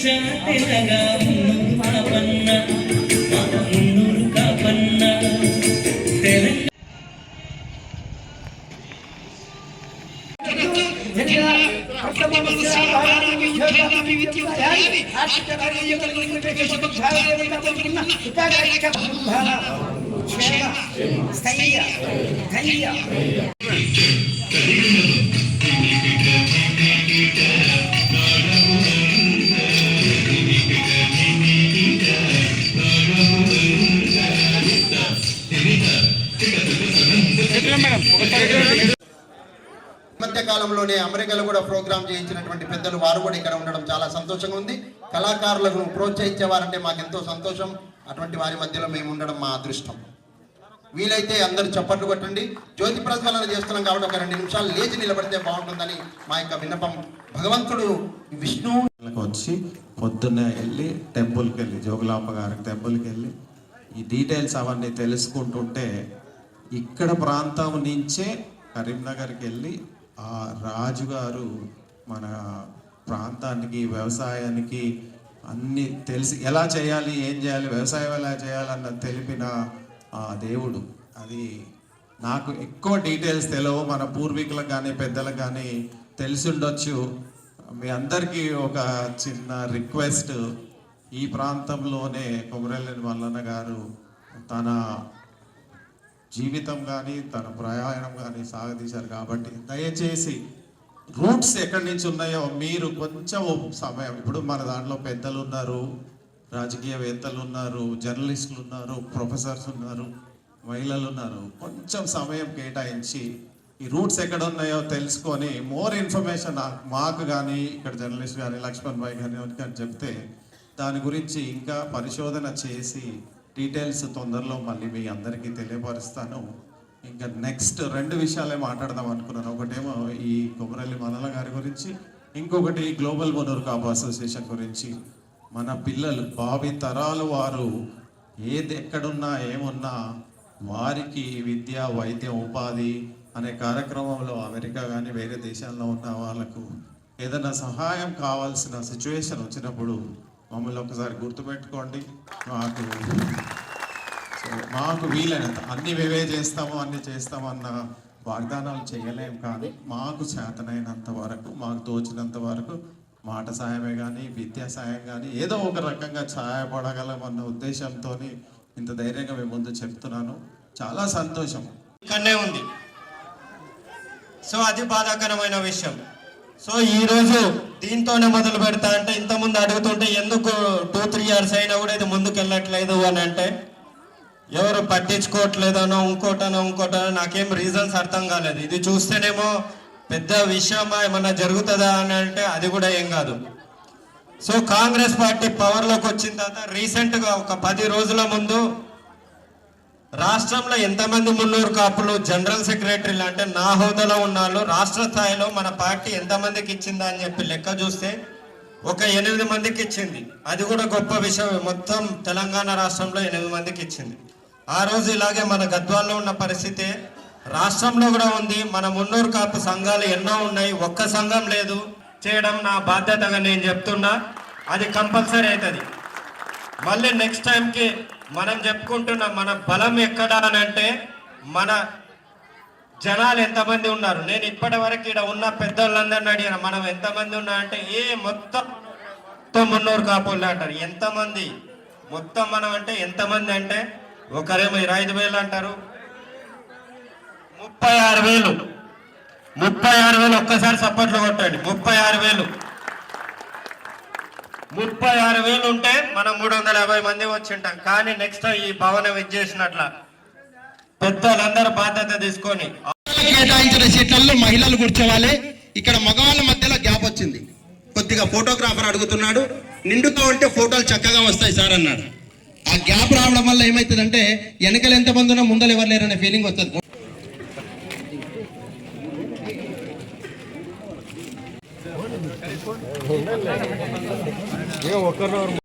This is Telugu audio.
చాటెలగా మున్నూరు కాపన్న మా కాపన్న స్థైర్య ధైర్య. మధ్యకాలంలోనే అమెరికాలో కూడా ప్రోగ్రామ్ చేయించినటువంటి పెద్దలు వారు కూడా ఇక్కడ ఉండడం చాలా సంతోషంగా ఉంది. కళాకారులను ప్రోత్సహించేవారంటే మాకు ఎంతో సంతోషం. అటువంటి వారి మధ్యలో మేము ఉండడం మా అదృష్టం. వీలైతే అందరూ చప్పట్లు కొట్టండి. జ్యోతి ప్రజ్వలన చేస్తున్నాం కాబట్టి ఒక రెండు నిమిషాలు లేచి నిలబడితే బాగుంటుందని మా యొక్క విన్నపం. భగవంతుడు విష్ణు వచ్చి పొద్దున్నే వెళ్ళి టెంపుల్కి వెళ్ళి జోగులాంబ గారికి టెంపుల్కి వెళ్ళి ఈ డీటెయిల్స్ అవన్నీ తెలుసుకుంటుంటే ఇక్కడ ప్రాంతం నుంచే కరీంనగర్కి వెళ్ళి ఆ రాజుగారు మన ప్రాంతానికి వ్యవసాయానికి అన్ని తెలిసి ఎలా చేయాలి ఏం చేయాలి వ్యవసాయం ఎలా చేయాలన్న తెలిపిన ఆ దేవుడు. అది నాకు ఎక్కువ డీటెయిల్స్ తెలియవు మన పూర్వీకులకు కానీ పెద్దలకు కానీ తెలిసి ఉండొచ్చు మీ అందరికీ ఒక చిన్న రిక్వెస్ట్. ఈ ప్రాంతంలోనే కొమరలేని మల్లన్న గారు తన జీవితం కానీ తన ప్రయాణం కానీ సాగదీశారు కాబట్టి దయచేసి రూట్స్ ఎక్కడి నుంచి ఉన్నాయో మీరు కొంచెం సమయం. ఇప్పుడు మన దాంట్లో పెద్దలు ఉన్నారు రాజకీయవేత్తలు ఉన్నారు జర్నలిస్టులు ఉన్నారు ప్రొఫెసర్స్ ఉన్నారు మహిళలు ఉన్నారు. కొంచెం సమయం కేటాయించి ఈ రూట్స్ ఎక్కడ ఉన్నాయో తెలుసుకొని మోర్ ఇన్ఫర్మేషన్ మాకు కానీ ఇక్కడ జర్నలిస్ట్ కానీ లక్ష్మణ్ భాయ్ కానీ కానీ చెప్తే దాని గురించి ఇంకా పరిశోధన చేసి డీటెయిల్స్ తొందరలో మళ్ళీ మీ అందరికీ తెలియపరుస్తాను. ఇంకా నెక్స్ట్ రెండు విషయాలే మాట్లాడదాం అనుకున్నాను. ఒకటేమో ఈ కొమరల్లి మనల గారి గురించి ఇంకొకటి గ్లోబల్ మొనూర్ కాపు అసోసియేషన్ గురించి. మన పిల్లలు భావి తరాలు వారు ఏది ఎక్కడున్నా ఏమున్నా వారికి విద్య వైద్యం ఉపాధి అనే కార్యక్రమంలో అమెరికా కానీ వేరే దేశాల్లో ఉన్న వాళ్ళకు ఏదైనా సహాయం కావాల్సిన సిచ్యువేషన్ వచ్చినప్పుడు మమ్మల్ని ఒకసారి గుర్తుపెట్టుకోండి. మాకు సో మాకు వీలైనంత అన్ని మేమే చేస్తాము అన్ని చేస్తాము అన్న వాగ్దానాలు చేయలేం కానీ మాకు చేతనైనంత వరకు మాకు తోచినంత వరకు మాట సాయమే కానీ విద్యా సాయం కానీ ఏదో ఒక రకంగా సహాయపడగలం అన్న ఉద్దేశంతో ఇంత ధైర్యంగా మేము ముందు చెప్తున్నాను. చాలా సంతోషం. ఇక్కడనే ఉంది. సో అది బాధాకరమైన విషయం. సో ఈ రోజు దీంతోనే మొదలు పెడతా అంటే ఇంతకుముందు అడుగుతుంటే ఎందుకు టూ త్రీ ఇయర్స్ అయినా కూడా ఇది ముందుకు వెళ్ళట్లేదు అని అంటే ఎవరు పట్టించుకోవట్లేదనో ఇంకోటనో ఇంకోటనో నాకేం రీజన్స్ అర్థం కాలేదు. ఇది చూస్తేనేమో పెద్ద విషయం ఏమన్నా జరుగుతుందా అని అంటే అది కూడా ఏం కాదు. సో కాంగ్రెస్ పార్టీ పవర్లోకి వచ్చిన తర్వాత రీసెంట్గా ఒక పది రోజుల ముందు రాష్ట్రంలో ఎంతమంది మున్నూరు కాపులు జనరల్ సెక్రటరీలు అంటే నా హోదాలో ఉన్నాళ్ళు రాష్ట్ర స్థాయిలో మన పార్టీ ఎంతమందికి ఇచ్చిందా అని చెప్పి లెక్క చూస్తే ఒక ఎనిమిది మందికి ఇచ్చింది. అది కూడా గొప్ప విషయం. మొత్తం తెలంగాణ రాష్ట్రంలో ఎనిమిది మందికి ఇచ్చింది. ఆ రోజు ఇలాగే మన గద్వాల్లో ఉన్న పరిస్థితి రాష్ట్రంలో కూడా ఉంది. మన మున్నూరు కాపు సంఘాలు ఎన్నో ఉన్నాయి. ఒక్క సంఘం లేదు. చేయడం నా బాధ్యతగా నేను చెప్తున్నా. అది కంపల్సరీ అవుతుంది. మళ్ళీ నెక్స్ట్ టైంకి మనం చెప్పుకుంటున్న మన బలం ఎక్కడ అని అంటే మన జనాలు ఎంతమంది ఉన్నారు? నేను ఇప్పటి వరకు ఇక్కడ ఉన్న పెద్దోళ్ళందరిని అడిగిన మనం ఎంతమంది ఉన్నా? అంటే ఏ మొత్తం మొత్తం మున్నూరు కాపులు అంటారు. ఎంతమంది? మొత్తం మనం అంటే ఎంతమంది అంటే ఒకరేమో ఇరవై ఐదు వేలు అంటారు. ముప్పై ఆరు వేలు. ముప్పై ఆరు వేలు ఒక్కసారి సపోర్ట్లో కొట్టండి. ముప్పై ఆరు వేలు. ముప్పై ఆరు వేలు ఉంటే మనం మూడు వందల యాభై మంది వచ్చి ఉంటాం కానీ నెక్స్ట్ ఈ భవనం ఇచ్చేసినట్ల పెద్దలందరూ బాధ్యత తీసుకొని కేటాయించిన సీట్లలో మహిళలు కూర్చోవాలి. ఇక్కడ మగవాళ్ళ మధ్యలో గ్యాప్ వచ్చింది. కొద్దిగా ఫోటోగ్రాఫర్ అడుగుతున్నాడు. నిండుతో ఉంటే ఫోటోలు చక్కగా వస్తాయి సార్ అన్నాడు. ఆ గ్యాప్ రావడం వల్ల ఏమవుతుందంటే వెనకలు ఎంతమంది ఉన్నా ముందలు ఎవరు లేరనే ఫీలింగ్ వస్తుంది. 没，我搁这儿。